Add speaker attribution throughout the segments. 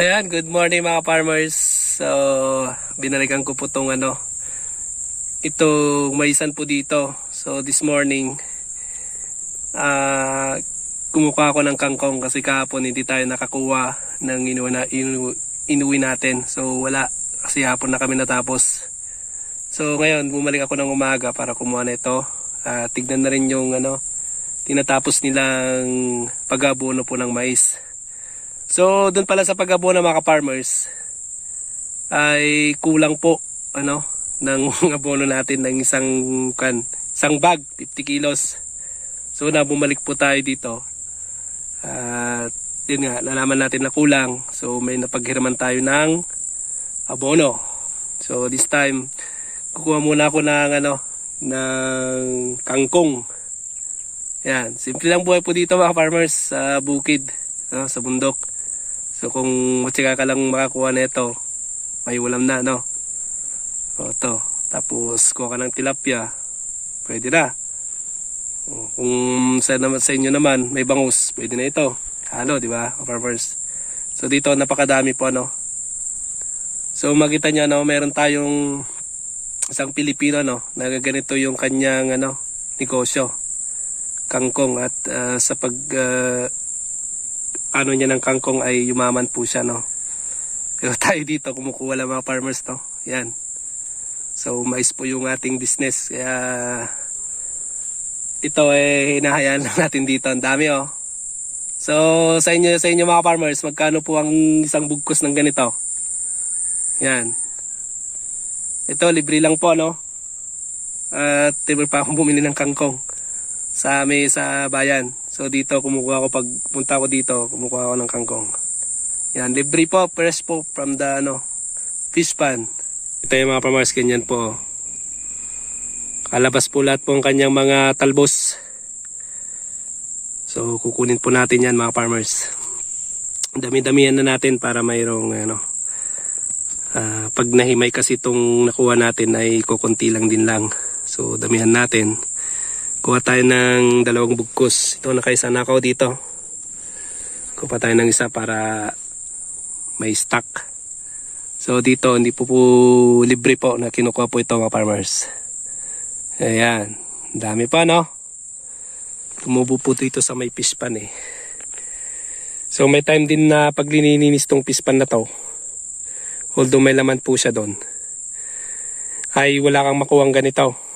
Speaker 1: Ayan, good morning mga farmers. So, binalikan ko po tong ano, itong maisan po dito. So, this morning, ah, kumukuha ako ng kangkong kasi kahapon hindi tayo nakakuha ng inuwi, inu, inuwi natin. So, wala. Kasi hapon na kami natapos. So, ngayon, bumalik ako ng umaga para kumuha na ito. Ah, tignan na rin yung ano, tinatapos nilang pag-abono po ng mais. So, doon pala sa pag-abono mga ka-farmers, ay kulang po ano ng abono natin ng isang kan isang bag 50 kilos. So na bumalik po tayo dito. At yun nga nalaman natin na kulang. So may napaghiraman tayo ng abono. So this time kukuha muna ako ng ano ng kangkong. Yan simple lang buhay po dito mga farmers sa bukid no, sa bundok so kung matsika ka lang makakuha na ito may ulam na, no? O, to. Tapos, kuha ka ng tilapia. Pwede na. O, kung sa, naman, sa inyo naman, may bangus, pwede na ito. Halo, di ba? Farmers. So, dito, napakadami po, ano? So, makita nyo, no? Meron tayong isang Pilipino, no? Na ganito yung kanyang, ano, negosyo. Kangkong. At ah, sa pag, ah, ano niya ng kangkong ay yumaman po siya, no? Pero tayo dito, kumukuha lang mga farmers to. Yan. So, mais po yung ating business. Kaya, ito eh, hinahayaan lang natin dito. Ang dami oh. So, sa inyo, sa inyo mga farmers, magkano po ang isang bugkos ng ganito? Yan. Ito, libre lang po, no? At libre pa akong bumili ng kangkong sa amin sa bayan. So, dito, kumukuha ako, pag punta ko dito, kumukuha ako ng kangkong. Yan, libre po, fresh po from the ano, fish pan. Ito yung mga farmers, ganyan po. Kalabas po lahat po ang kanyang mga talbos. So, kukunin po natin yan mga farmers. Dami-damihan na natin para mayroong ano, ah, pag nahimay kasi itong nakuha natin ay kukunti lang din lang. So, damihan natin. Kuha tayo ng dalawang bugkos. Ito nakaisa na ako dito. Kuha tayo ng isa para may stock. So dito hindi po po libre po na kinukuha po ito mga farmers. Ayan. Dami pa no? Tumubo po ito sa may fish pan eh. So may time din na pag linininis tong fish pan na to. Although may laman po siya doon. Ay wala kang makuwang ganito.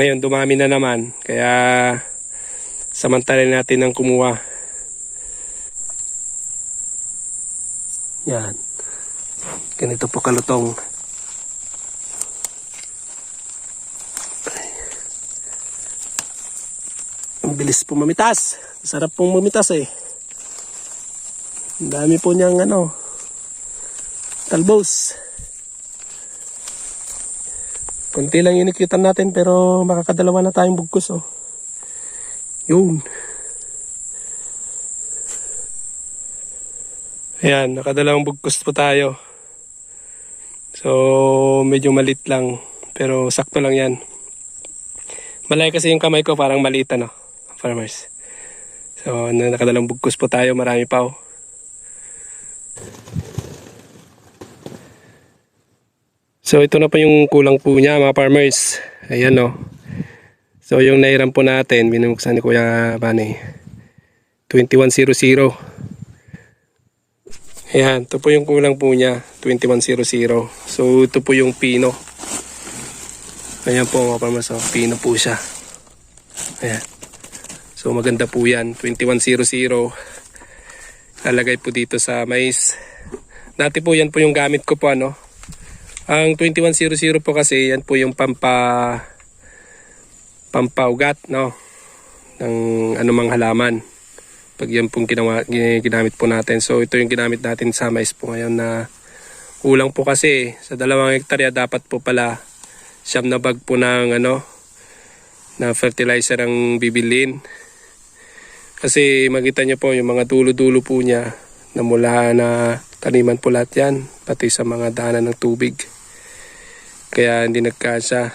Speaker 1: Ngayon dumami na naman. Kaya samantalin natin ang kumuha. Yan. Ganito po kalutong. Ang bilis po mamitas. Sarap pong mamitas eh. Ang dami po niyang ano, talbos. Kunti lang inikitan natin pero makakadalawa na tayong bugkos oh. Yun. Ayan, nakadalawang bugkos po tayo. So, medyo malit lang. Pero sakto lang yan. Malay kasi yung kamay ko parang maliit ano, farmers. So, na- nakadalawang bugkos po tayo. Marami pa oh. So, ito na po yung kulang po niya mga farmers. Ayan oh. So, yung nairam po natin, binuksan ni Kuya Bani. 2100. Ayan, ito po yung kulang po niya, 2100. So, ito po yung pino. Ayan po mga farmers, oh, pino po siya. Ayan. So, maganda po yan, 2100. Lalagay po dito sa mais. Dati po yan po yung gamit ko po, ano. Ang 2100 po kasi, yan po yung pampa pampaugat, no, ng anumang halaman pag yan pong ginawa, gi- ginamit po natin. So ito yung ginamit natin sa mais po ngayon na kulang po kasi sa dalawang hektarya dapat po pala siyam na bag po ng ano na fertilizer ang bibilin. Kasi makita niyo po yung mga dulo-dulo po niya na mula na taniman po lahat yan pati sa mga daanan ng tubig. Kaya hindi nagkasya.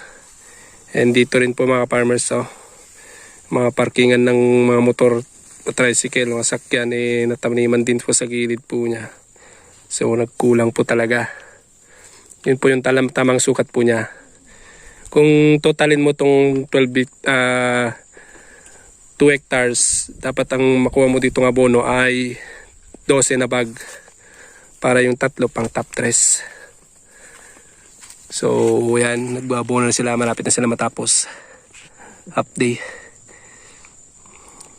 Speaker 1: And dito rin po mga farmers oh, mga parkingan ng mga motor o tricycle, mga sakyan, eh, nataniman din po sa gilid po niya. So nagkulang po talaga. Yun po yung talam, tamang sukat po niya. Kung totalin mo tong 12 bit- ah 2 hectares, dapat ang makuha mo dito ng abono ay 12 na bag para yung tatlo pang top 3. So, yan, nagbabono na sila, malapit na sila matapos. Half day.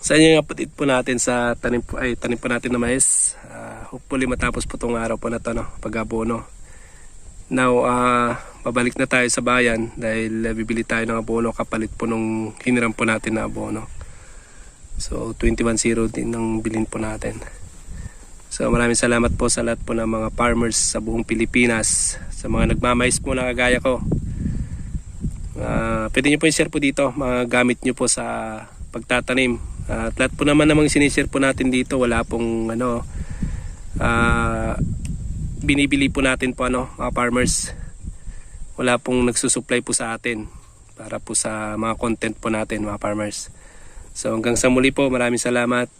Speaker 1: Sa inyo yung update po natin sa tanim po, ay, tanim po natin na mais. Ah, hopefully matapos po tong araw po na to, no, pag-abono. Now, ah, babalik na tayo sa bayan dahil ah, bibili tayo ng abono kapalit po nung hiniram po natin na abono. So 21.0 din ang bilin po natin. So maraming salamat po sa lahat po ng mga farmers sa buong Pilipinas. Sa mga nagmamais po na kagaya ko. Ah, pwede nyo po i-share po dito mga gamit nyo po sa pagtatanim. At lahat po naman namang sinishare po natin dito wala pong ano ah, binibili po natin po ano mga farmers. Wala pong nagsusupply po sa atin para po sa mga content po natin mga farmers. So hanggang sa muli po, maraming salamat.